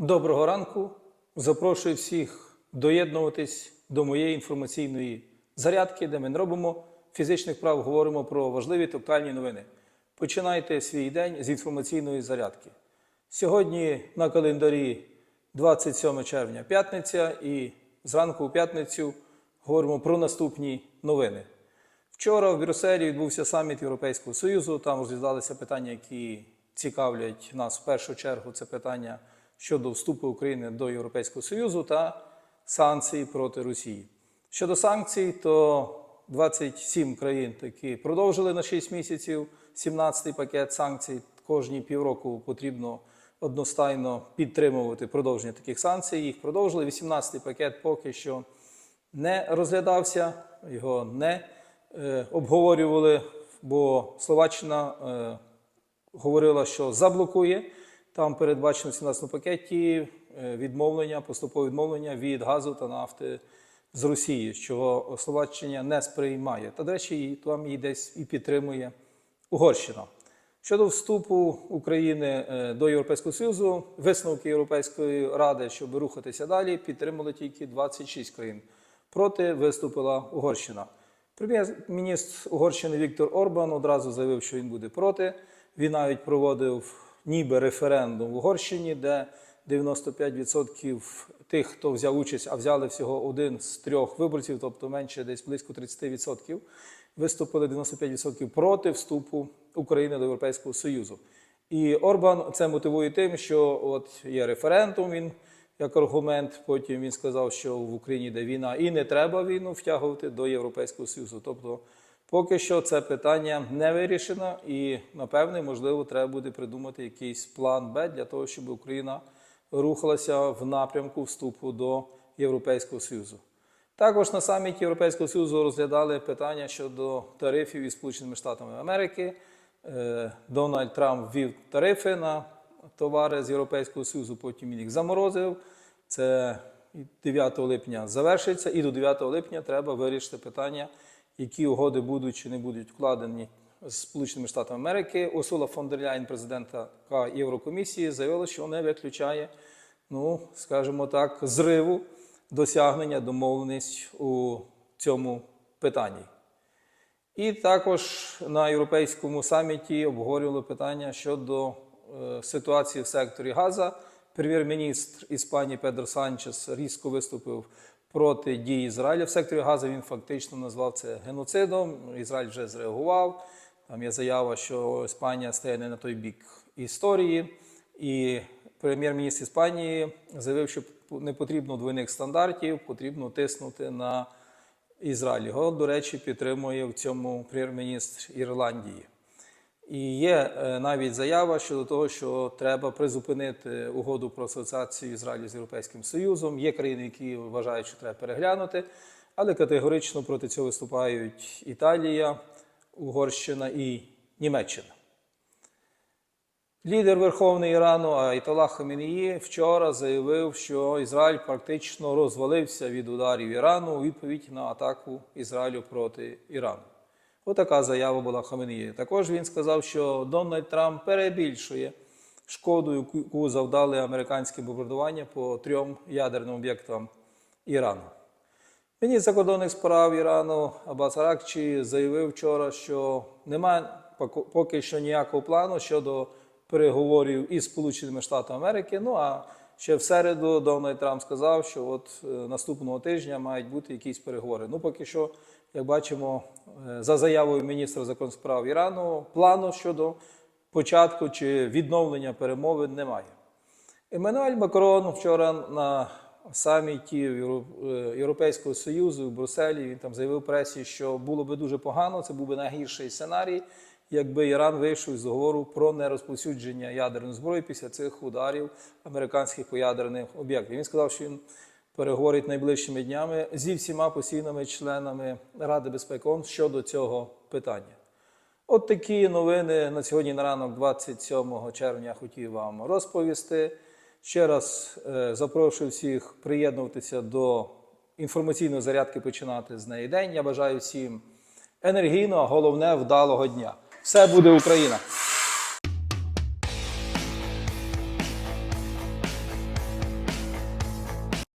Доброго ранку. Запрошую всіх доєднуватись до моєї інформаційної зарядки, де ми не робимо фізичних прав, говоримо про важливі та новини. Починайте свій день з інформаційної зарядки. Сьогодні на календарі 27 червня п'ятниця, і зранку у п'ятницю говоримо про наступні новини. Вчора в Брюсселі відбувся саміт Європейського Союзу. Там розглядалися питання, які цікавлять нас в першу чергу. Це питання щодо вступу України до Європейського Союзу та санкцій проти Росії. Щодо санкцій, то 27 країн таки продовжили на 6 місяців 17-й пакет санкцій. Кожні півроку потрібно одностайно підтримувати продовження таких санкцій. Їх продовжили. 18-й пакет поки що не розглядався, його не е, обговорювали, бо Словаччина е, говорила, що заблокує. Там передбачено в 17 пакеті е, відмовлення, поступове відмовлення від газу та нафти з Росії, що Словаччина не сприймає. Та, до речі, там її десь і підтримує Угорщина. Щодо вступу України е, до Європейського Союзу, висновки Європейської ради, щоб рухатися далі, підтримали тільки 26 країн. Проти виступила Угорщина. Прем'єр-міністр Угорщини Віктор Орбан одразу заявив, що він буде проти. Він навіть проводив ніби референдум в Угорщині, де 95% тих, хто взяв участь, а взяли всього один з трьох виборців, тобто менше десь близько 30%, виступили 95% проти вступу України до Європейського Союзу. І Орбан це мотивує тим, що от є референдум. Він як аргумент. Потім він сказав, що в Україні йде війна, і не треба війну втягувати до Європейського Союзу. Тобто, поки що це питання не вирішено, і напевне, можливо, треба буде придумати якийсь план Б для того, щоб Україна рухалася в напрямку вступу до Європейського Союзу. Також на саміті Європейського Союзу розглядали питання щодо тарифів із Сполученими Штатами Америки. Е, Дональд Трамп ввів тарифи на товари з Європейського Союзу, потім їх заморозив. Це 9 липня завершиться, і до 9 липня треба вирішити питання, які угоди будуть чи не будуть вкладені з Сполученими Штатами Америки. Усула фон дер Ляйн, президентка Єврокомісії, заявила, що не виключає, ну, скажімо так, зриву досягнення домовленість у цьому питанні. І також на європейському саміті обговорювали питання щодо е, ситуації в секторі Газа. Прем'єр-міністр Іспанії Педро Санчес різко виступив проти дій Ізраїля в секторі Газа. Він фактично назвав це геноцидом. Ізраїль вже зреагував. Там є заява, що Іспанія стає не на той бік історії. І прем'єр-міністр Іспанії заявив, що не потрібно двойних стандартів, потрібно тиснути на Ізраїль. Його, до речі, підтримує в цьому прем'єр-міністр Ірландії. І є е, навіть заява щодо того, що треба призупинити угоду про асоціацію Ізраїлю з Європейським Союзом. Є країни, які вважають, що треба переглянути, але категорично проти цього виступають Італія, Угорщина і Німеччина. Лідер Верховної Ірану Айталах Хамінії вчора заявив, що Ізраїль практично розвалився від ударів Ірану у відповідь на атаку Ізраїлю проти Ірану. Отака заява була Хаменії. Також він сказав, що Дональд Трамп перебільшує шкоду, яку завдали американські бомбардування по трьом ядерним об'єктам Ірану. Міністр закордонних справ Ірану Аббас Аракчі заявив вчора, що немає поки що ніякого плану щодо переговорів із Сполученими Штатами Америки. Ну а ще в середу Дональд Трамп сказав, що от е, наступного тижня мають бути якісь переговори. Ну, поки що, як бачимо, е, за заявою міністра закордонних справ Ірану, плану щодо початку чи відновлення перемовин немає. Еммануель Макрон вчора на саміті Європейського Союзу в Брюсселі він там заявив пресі, що було би дуже погано, це був би найгірший сценарій, якби Іран вийшов із договору про нерозповсюдження ядерної зброї після цих ударів американських по ядерних об'єктів. Він сказав, що він переговорить найближчими днями зі всіма постійними членами Ради безпеки ООН щодо цього питання. От такі новини на сьогодні на ранок, 27 червня, хотів вам розповісти. Ще раз е, запрошую всіх приєднуватися до інформаційної зарядки, починати з неї день. Я бажаю всім енергійного, головне вдалого дня. Все буде Україна!